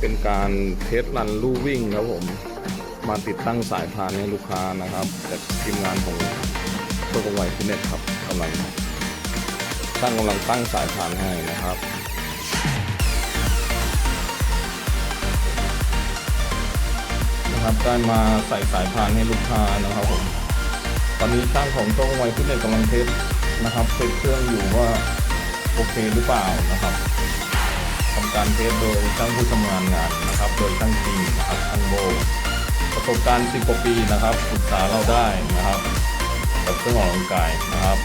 เป็นการเทสรันลู่วิ่งครับผมมาติดตั้งสายพานให้ลูกค้านะครับจากทีมงานของโชคไวฟิตเนสครับกำลังช่างกำลังตั้งสายพานให้นะครับนะครับได้มาใส่สายพานให้ลูกค้านะครับผมตอนนี้ช่างของโชคไวฟิตเนสกำลังเทสนะครับเทสเครื่องอยู่ว่าโอเคหรือเปล่านะครับ การเทสโดยช่างผู้ชำนาญงานนะครับ โดยช่างจริงนะครับช่างโบประสบการณ์ 10 กว่าปีนะครับปรึกษาเราได้นะครับ กับเครื่องออกกำลังกายนะครับ